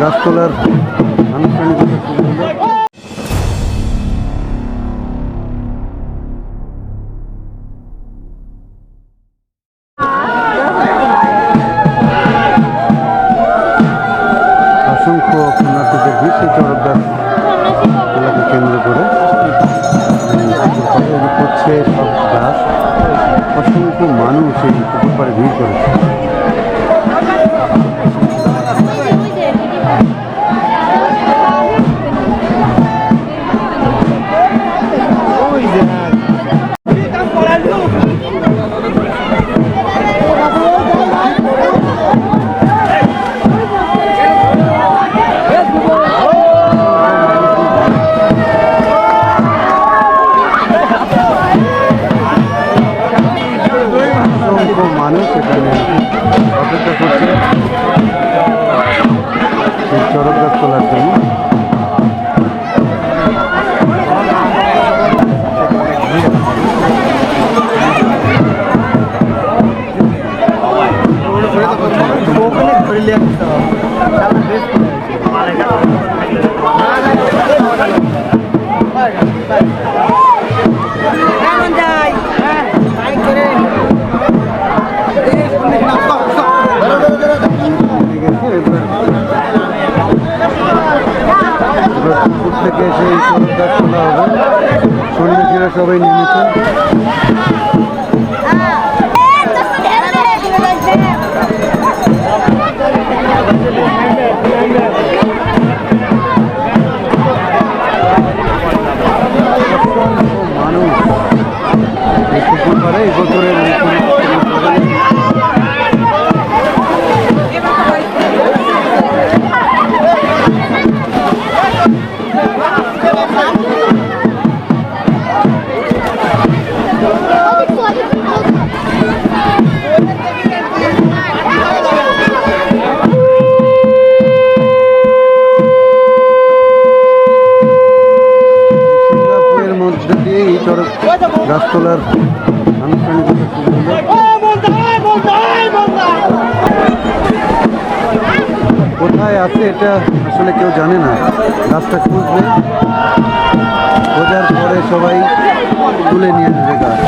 গাছতলার আনুষ্ঠানিকতা সেই কেন্দ্র সব গাছ মানুষ এই পুকুর পাড়ে ভিড় করেছে। চরক গাছ তোলার জন্য নিয়ে পুকুর এই সন্ন্যাসীরা সবাই নেমেছে গাছ কোথায় আছে এটা আসলে কেউ জানে না। গাছটা খুঁজবে। খোঁজার পরে সবাই তুলে নিয়ে আসবে গাছ।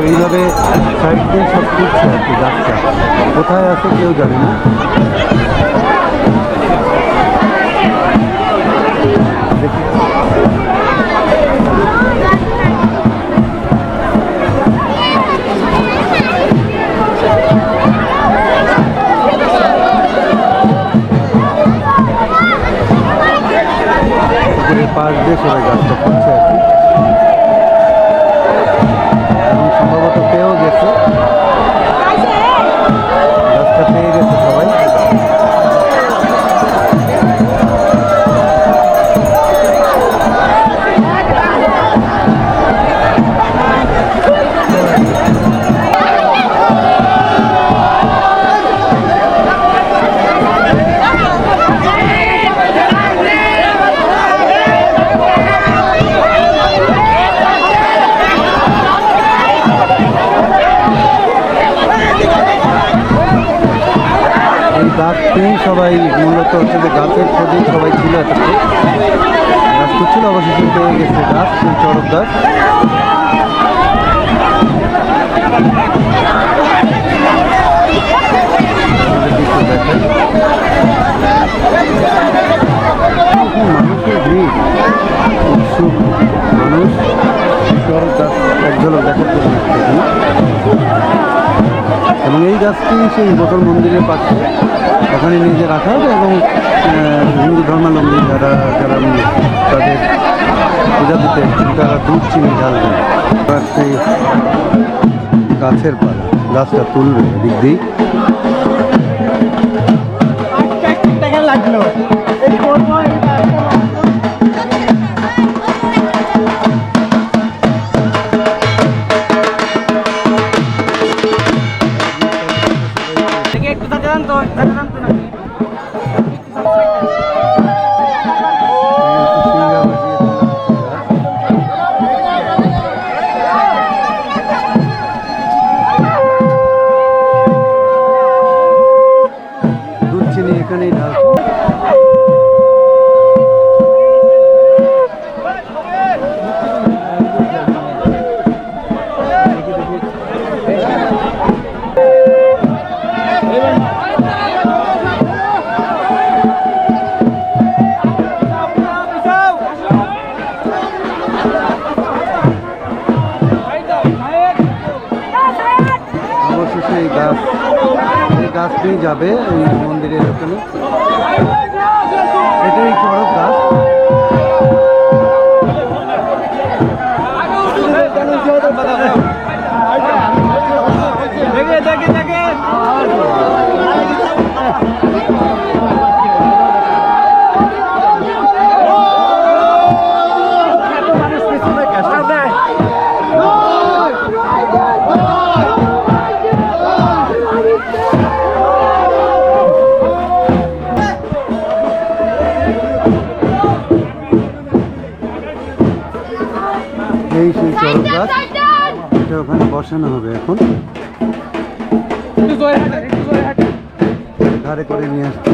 এইভাবে সাইড দিয়ে সব তুলছে আর কি গাছটা কোথায় আছে কেউ জানে না। পাশ দিয়ে সবাই গাছটা তুলছে আর গাছটা পেয়ে গেছে সবাই কাছে কাজ করছিল, অবশেষে গেছে কাজ চৌরব দাস মানুষের ভিড় উৎসুক মানুষ দাস এবং এই গাছটি সেই বোতল মন্দিরের পাশে। ওখানে নিজে রাখা হবে এবং হিন্দু ধর্মাবলম্বী যারা যারা তাদের পূজা দিতে তারা দুধ, চিনি ঢালবেন সেই গাছের পালা, গাছটা তুলবে এদিক দিয়ে। টাকা লাগল? চিনি এখানেই যাবে এই মন্দিরের ওখানে। এই সেই চরম গাছ। এটা ওখানে বসানো হবে এখন। ধারে করে নিয়ে আসতে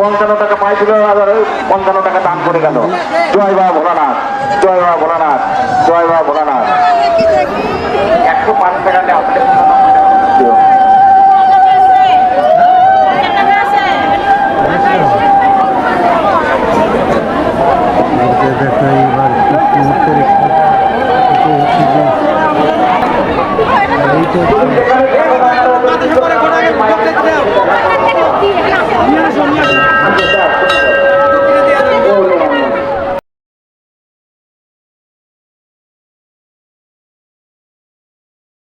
পঞ্চান্ন টাকা পাইছিল পঞ্চান্ন টাকা দান করে গেল। জয় বাবা ভোলানাথ, জয় বাবা ভোলানাথ, জয় বাবা ভোলানাথ।